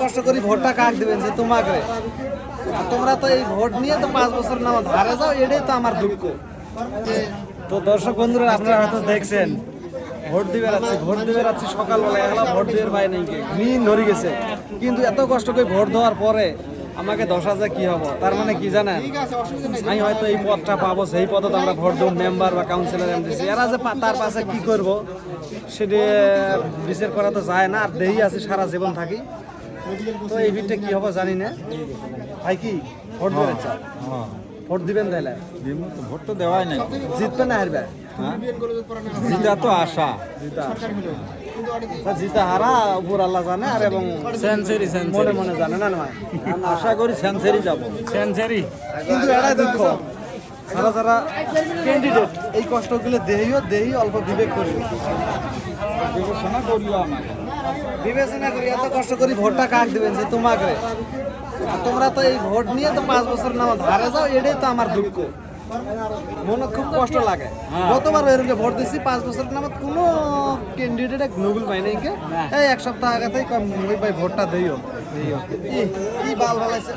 কষ্ট করি ভোটটা কাক দিবেন যে তোমাকে? তোমরা তো এই ভোট নিয়ে তো পাঁচ বছর নামা ধারে যাও, এটাই তো আমার দুঃখ। তো দর্শক বন্ধুরা, আপনারা হয়তো দেখছেন, ভোট দিবে যাচ্ছি ভোট দিবে যাচ্ছি সকালবেলা এগুলা ভোট দিয়ে পাই নাই গ্রিন ধরে গেছে। কিন্তু এত কষ্ট করে ভোট দেওয়ার পরে আমাকে দশ হাজার কি হব? তার মানে কি জানেন? আমি হয়তো এই পদটা পাবো, সেই পদে তো আমরা ভোট দেবো মেম্বার বা কাউন্সিলর এমডিসি এরা যে তার পাশে কি করব, সেটা বিচার করা তো যায় না, আর দেরি আছে, সারা জীবন থাকি। তো এই ভিড়টা কি হবে জানি না। ভাই কি? ভোট দিবেন চাও? ভোট দিবেন তাহলে ভোট তো দেওয়াই নাই। জিতবে না হারবে? জিতা তো আশা। জিতা। তা জিতা হারা উপর আল্লাহ জানে আর এবং সেঞ্চুরি মনে মনে জানে না নয় আশা করি সেন্সারি যাব। সেঞ্চুরি। কিন্তু এটাই দুঃখ। যারা যারা ক্যান্ডিডেট এই কষ্টগুলো দেহিও দেহি অল্প বিবেক করি বিবেচনা করিও আমাকে। বিবেচনা করি এত কষ্ট করি ভোটটা কাক দিবেন যে তোমাকে? তোমরা তো এই ভোট নিয়ে তো পাঁচ বছর নামা ধারে যাও এটাই তো আমার দুঃখ। মনে খুব কষ্ট লাগে। গতবার এরকম ভোট দিছি পাঁচ বছর নামত কোনো ক্যান্ডিডেট নগুল পাই নাই এই এক সপ্তাহ আগে থেকে ভাই ভোটটা দিও। দিও। কি বাল বালাইছে।